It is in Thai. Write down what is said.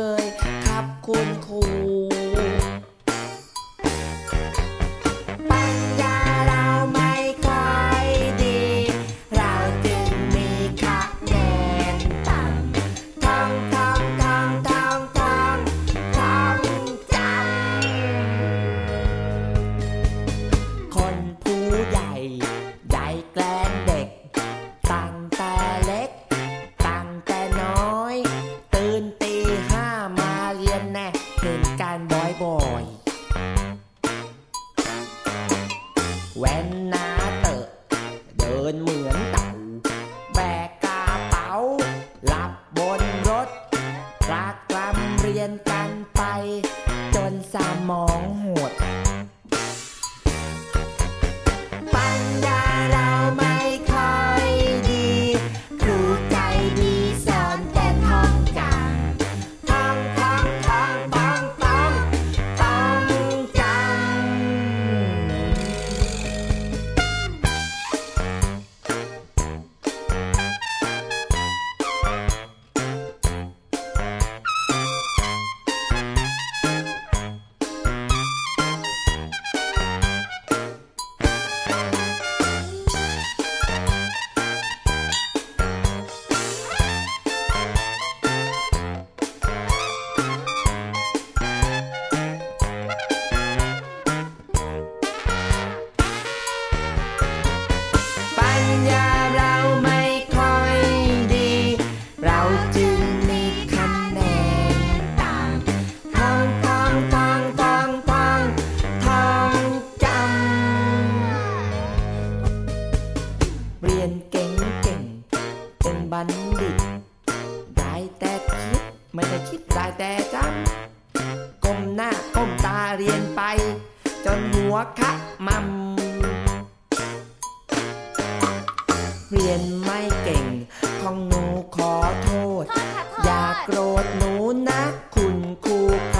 า็นการบ่อยๆแว่นหน้าเตอะเดินเหมือนเต่า แบกกระเป๋าหลับบนรถรักกลำเรียนกันไป จนสมองหด บัณฑิต ได้แต่คิดไม่ได้คิดได้แต่จำก้มหน้าก้มตาเรียนไป จนหัวขะมัมเรียนไม่เก่ง ของหนูขอโทษโทษค่ะโทษอย่าโกรธหนูนะคุณครูค